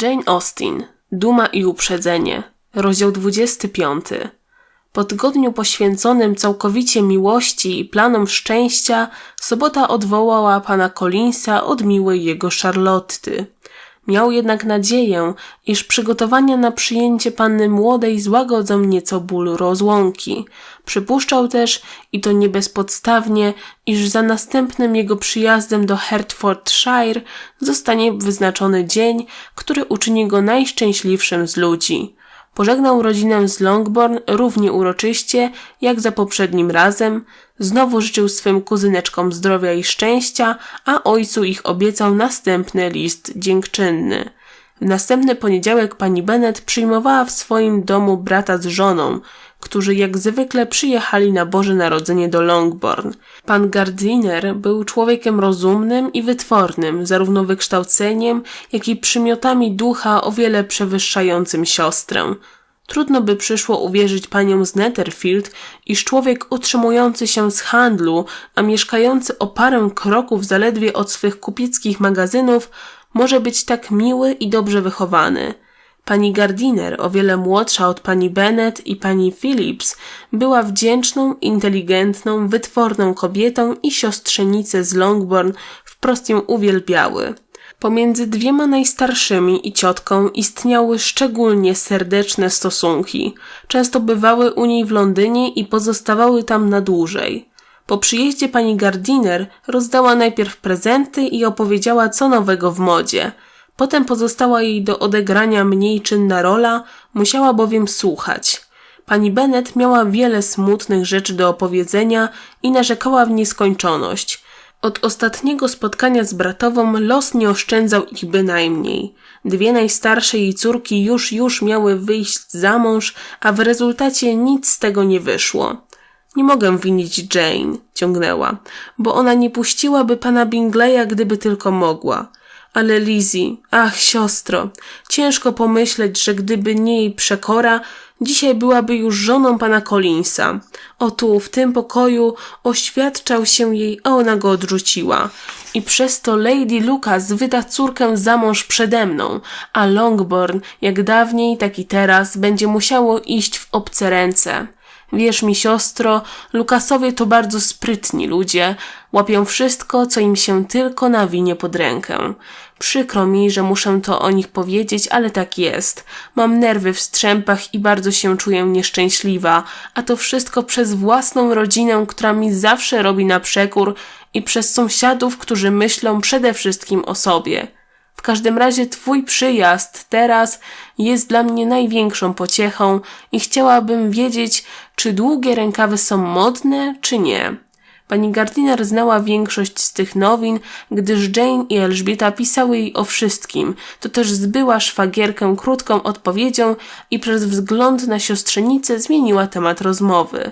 Jane Austen, Duma i uprzedzenie, rozdział 25. Po tygodniu poświęconym całkowicie miłości i planom szczęścia, sobota odwołała pana Collinsa od miłej jego Charlotty. Miał jednak nadzieję, iż przygotowania na przyjęcie panny młodej złagodzą nieco ból rozłąki. Przypuszczał też, i to nie bezpodstawnie, iż za następnym jego przyjazdem do Hertfordshire zostanie wyznaczony dzień, który uczyni go najszczęśliwszym z ludzi. Pożegnał rodzinę z Longbourn równie uroczyście, jak za poprzednim razem. Znowu życzył swym kuzyneczkom zdrowia i szczęścia, a ojcu ich obiecał następny list dziękczynny. W następny poniedziałek pani Bennet przyjmowała w swoim domu brata z żoną, którzy jak zwykle przyjechali na Boże Narodzenie do Longbourn. Pan Gardiner był człowiekiem rozumnym i wytwornym, zarówno wykształceniem, jak i przymiotami ducha o wiele przewyższającym siostrę. Trudno by przyszło uwierzyć paniom z Netherfield, iż człowiek utrzymujący się z handlu, a mieszkający o parę kroków zaledwie od swych kupieckich magazynów, może być tak miły i dobrze wychowany. Pani Gardiner, o wiele młodsza od pani Bennet i pani Phillips, była wdzięczną, inteligentną, wytworną kobietą i siostrzenice z Longbourn wprost ją uwielbiały. Pomiędzy dwiema najstarszymi i ciotką istniały szczególnie serdeczne stosunki. Często bywały u niej w Londynie i pozostawały tam na dłużej. Po przyjeździe pani Gardiner rozdała najpierw prezenty i opowiedziała co nowego w modzie. Potem pozostała jej do odegrania mniej czynna rola, musiała bowiem słuchać. Pani Bennet miała wiele smutnych rzeczy do opowiedzenia i narzekała w nieskończoność. Od ostatniego spotkania z bratową los nie oszczędzał ich bynajmniej. Dwie najstarsze jej córki już już miały wyjść za mąż, a w rezultacie nic z tego nie wyszło. Nie mogę winić Jane, ciągnęła, bo ona nie puściłaby pana Bingleya, gdyby tylko mogła. Ale Lizzie, ach siostro, ciężko pomyśleć, że gdyby nie jej przekora, dzisiaj byłaby już żoną pana Collinsa. O tu, w tym pokoju, oświadczał się jej, a ona go odrzuciła. I przez to Lady Lucas wyda córkę za mąż przede mną, a Longbourn, jak dawniej, tak i teraz, będzie musiało iść w obce ręce. Wierz mi, siostro, Lukasowie to bardzo sprytni ludzie, łapią wszystko, co im się tylko nawinie pod rękę. Przykro mi, że muszę to o nich powiedzieć, ale tak jest. Mam nerwy w strzępach i bardzo się czuję nieszczęśliwa, a to wszystko przez własną rodzinę, która mi zawsze robi na przekór i przez sąsiadów, którzy myślą przede wszystkim o sobie. W każdym razie twój przyjazd teraz jest dla mnie największą pociechą i chciałabym wiedzieć, czy długie rękawy są modne, czy nie. Pani Gardiner znała większość z tych nowin, gdyż Jane i Elżbieta pisały jej o wszystkim. To też zbyła szwagierkę krótką odpowiedzią i przez wzgląd na siostrzenicę zmieniła temat rozmowy.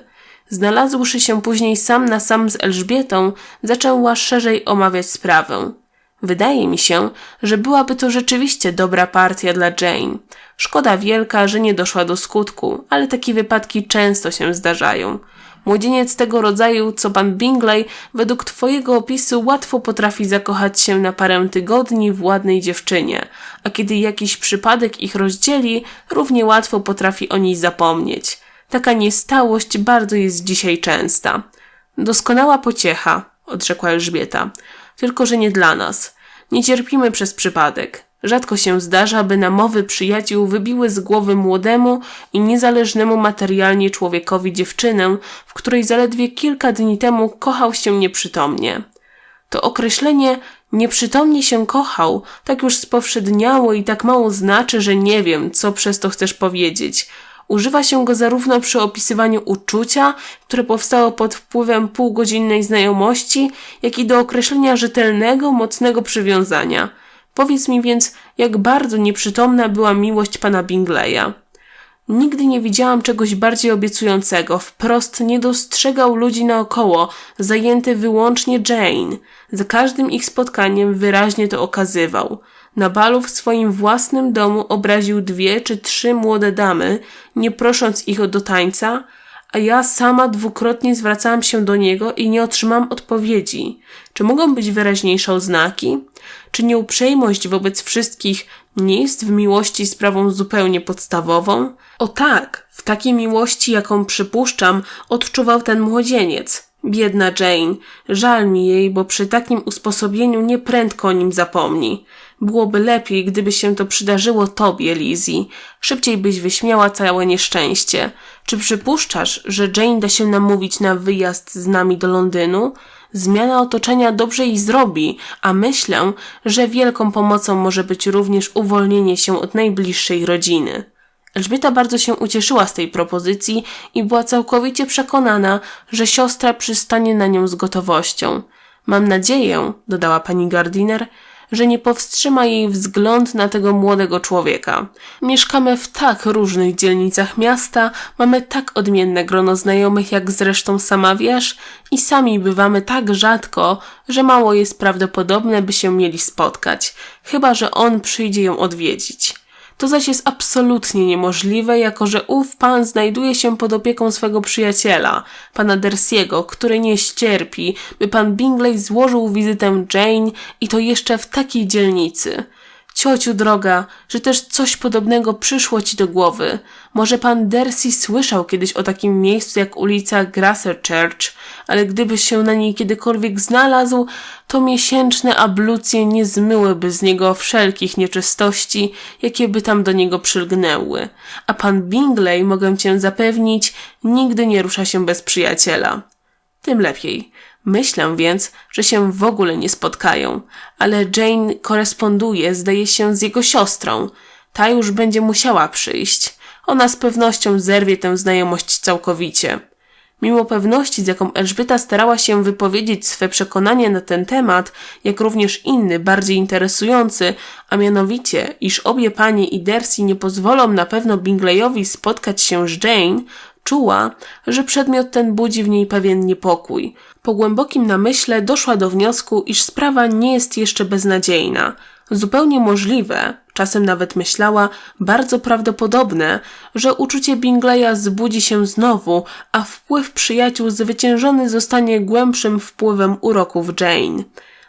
Znalazłszy się później sam na sam z Elżbietą, zaczęła szerzej omawiać sprawę. Wydaje mi się, że byłaby to rzeczywiście dobra partia dla Jane. Szkoda wielka, że nie doszła do skutku, ale takie wypadki często się zdarzają. Młodzieniec tego rodzaju, co pan Bingley, według twojego opisu łatwo potrafi zakochać się na parę tygodni w ładnej dziewczynie, a kiedy jakiś przypadek ich rozdzieli, równie łatwo potrafi o niej zapomnieć. Taka niestałość bardzo jest dzisiaj częsta. Doskonała pociecha, odrzekła Elżbieta. Tylko, że nie dla nas. Nie cierpimy przez przypadek. Rzadko się zdarza, by namowy przyjaciół wybiły z głowy młodemu i niezależnemu materialnie człowiekowi dziewczynę, w której zaledwie kilka dni temu kochał się nieprzytomnie. To określenie nieprzytomnie się kochał tak już spowszedniało i tak mało znaczy, że nie wiem, co przez to chcesz powiedzieć. Używa się go zarówno przy opisywaniu uczucia, które powstało pod wpływem półgodzinnej znajomości, jak i do określenia rzetelnego, mocnego przywiązania – Powiedz mi więc, jak bardzo nieprzytomna była miłość pana Bingleya. Nigdy nie widziałam czegoś bardziej obiecującego. Wprost nie dostrzegał ludzi naokoło, zajęty wyłącznie Jane. Za każdym ich spotkaniem wyraźnie to okazywał. Na balu w swoim własnym domu obraził dwie czy trzy młode damy, nie prosząc ich do tańca, a ja sama dwukrotnie zwracałam się do niego i nie otrzymałam odpowiedzi. Czy mogą być wyraźniejsze oznaki? Czy nieuprzejmość wobec wszystkich nie jest w miłości sprawą zupełnie podstawową? O tak, w takiej miłości, jaką przypuszczam, odczuwał ten młodzieniec. Biedna Jane, żal mi jej, bo przy takim usposobieniu nieprędko o nim zapomni. Byłoby lepiej, gdyby się to przydarzyło tobie, Lizzie. Szybciej byś wyśmiała całe nieszczęście. Czy przypuszczasz, że Jane da się namówić na wyjazd z nami do Londynu? Zmiana otoczenia dobrze jej zrobi, a myślę, że wielką pomocą może być również uwolnienie się od najbliższej rodziny. Elżbieta bardzo się ucieszyła z tej propozycji i była całkowicie przekonana, że siostra przystanie na nią z gotowością. Mam nadzieję, dodała pani Gardiner, że nie powstrzyma jej wzgląd na tego młodego człowieka. Mieszkamy w tak różnych dzielnicach miasta, mamy tak odmienne grono znajomych, jak zresztą sama wiesz, i sami bywamy tak rzadko, że mało jest prawdopodobne, by się mieli spotkać, chyba że on przyjdzie ją odwiedzić. To zaś jest absolutnie niemożliwe, jako że ów pan znajduje się pod opieką swego przyjaciela, pana Dersiego, który nie ścierpi, by pan Bingley złożył wizytę Jane i to jeszcze w takiej dzielnicy. Ciociu droga, że też coś podobnego przyszło ci do głowy. Może pan Dersi słyszał kiedyś o takim miejscu jak ulica Grasser Church, ale gdyby się na niej kiedykolwiek znalazł, to miesięczne ablucje nie zmyłyby z niego wszelkich nieczystości, jakie by tam do niego przylgnęły. A pan Bingley, mogę cię zapewnić, nigdy nie rusza się bez przyjaciela. Tym lepiej. Myślę więc, że się w ogóle nie spotkają, ale Jane koresponduje, zdaje się, z jego siostrą. Ta już będzie musiała przyjść. Ona z pewnością zerwie tę znajomość całkowicie. Mimo pewności, z jaką Elżbieta starała się wypowiedzieć swe przekonanie na ten temat, jak również inny, bardziej interesujący, a mianowicie, iż obie panie i Darcy nie pozwolą na pewno Bingleyowi spotkać się z Jane, czuła, że przedmiot ten budzi w niej pewien niepokój. Po głębokim namyśle doszła do wniosku, iż sprawa nie jest jeszcze beznadziejna. Zupełnie możliwe, czasem nawet myślała, bardzo prawdopodobne, że uczucie Bingleya zbudzi się znowu, a wpływ przyjaciół zwyciężony zostanie głębszym wpływem uroków Jane.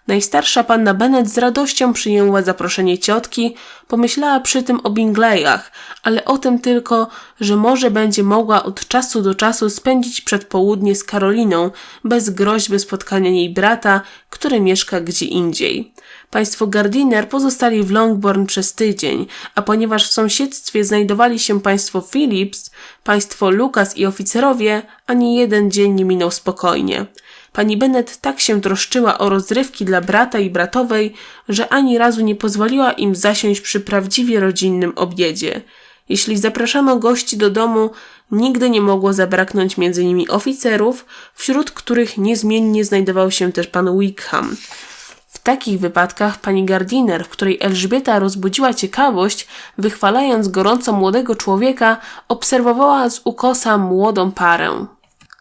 Najstarsza panna Bennet z radością przyjęła zaproszenie ciotki, pomyślała przy tym o Bingleyach, ale o tym tylko, że może będzie mogła od czasu do czasu spędzić przedpołudnie z Karoliną, bez groźby spotkania jej brata, który mieszka gdzie indziej. Państwo Gardiner pozostali w Longbourn przez tydzień, a ponieważ w sąsiedztwie znajdowali się państwo Phillips, państwo Lucas i oficerowie, ani jeden dzień nie minął spokojnie. Pani Bennet tak się troszczyła o rozrywki dla brata i bratowej, że ani razu nie pozwoliła im zasiąść przy prawdziwie rodzinnym obiedzie. Jeśli zapraszano gości do domu, nigdy nie mogło zabraknąć między nimi oficerów, wśród których niezmiennie znajdował się też pan Wickham. W takich wypadkach pani Gardiner, której Elżbieta rozbudziła ciekawość, wychwalając gorąco młodego człowieka, obserwowała z ukosa młodą parę.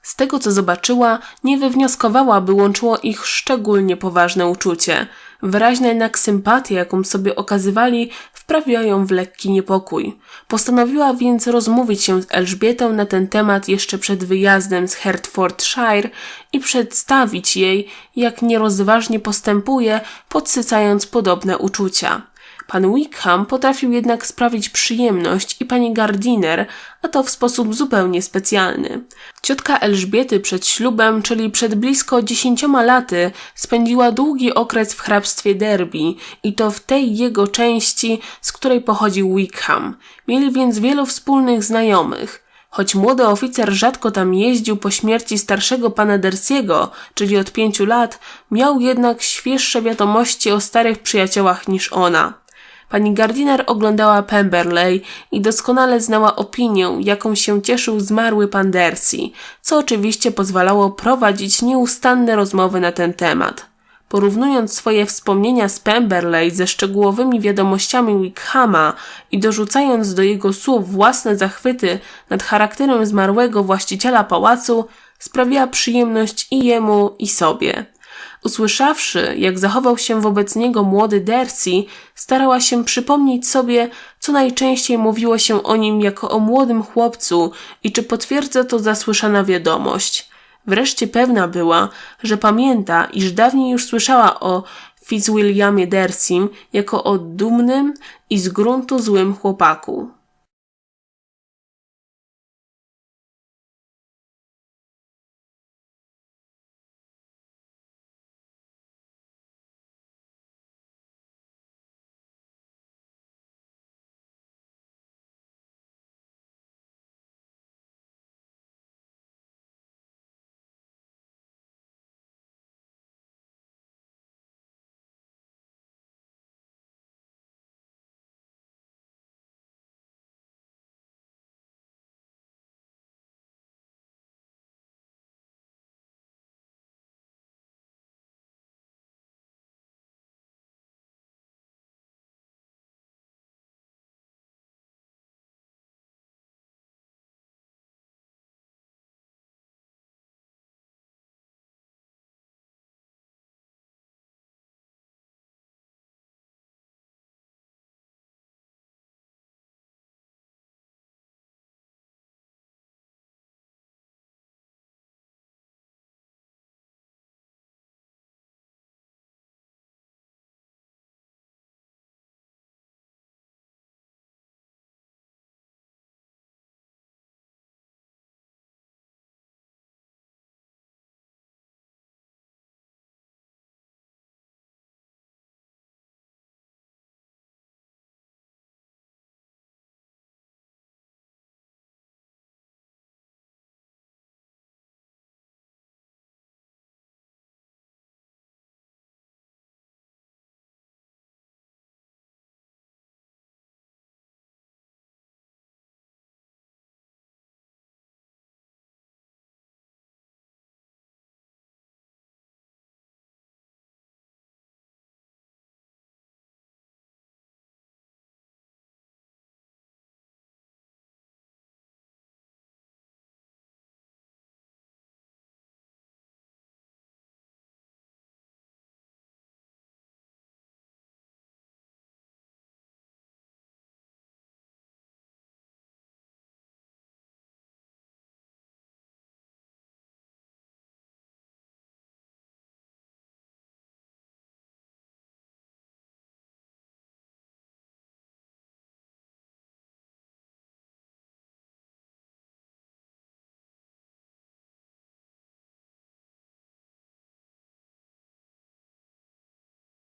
Z tego, co zobaczyła, nie wywnioskowała, by łączyło ich szczególnie poważne uczucie. Wyraźna jednak sympatia, jaką sobie okazywali, wprawiła ją w lekki niepokój. Postanowiła więc rozmówić się z Elżbietą na ten temat jeszcze przed wyjazdem z Hertfordshire i przedstawić jej, jak nierozważnie postępuje, podsycając podobne uczucia. Pan Wickham potrafił jednak sprawić przyjemność i pani Gardiner, a to w sposób zupełnie specjalny. Ciotka Elżbiety przed ślubem, czyli przed blisko dziesięcioma laty, spędziła długi okres w hrabstwie Derby i to w tej jego części, z której pochodził Wickham. Mieli więc wielu wspólnych znajomych. Choć młody oficer rzadko tam jeździł po śmierci starszego pana Dersiego, czyli od pięciu lat, miał jednak świeższe wiadomości o starych przyjaciołach niż ona. Pani Gardiner oglądała Pemberley i doskonale znała opinię, jaką się cieszył zmarły pan Dercy, co oczywiście pozwalało prowadzić nieustanne rozmowy na ten temat. Porównując swoje wspomnienia z Pemberley ze szczegółowymi wiadomościami Wickhama i dorzucając do jego słów własne zachwyty nad charakterem zmarłego właściciela pałacu, sprawiała przyjemność i jemu, i sobie. Usłyszawszy, jak zachował się wobec niego młody Dercy, starała się przypomnieć sobie, co najczęściej mówiło się o nim jako o młodym chłopcu i czy potwierdza to zasłyszana wiadomość. Wreszcie pewna była, że pamięta, iż dawniej już słyszała o Fitzwilliamie Dersim jako o dumnym i z gruntu złym chłopaku.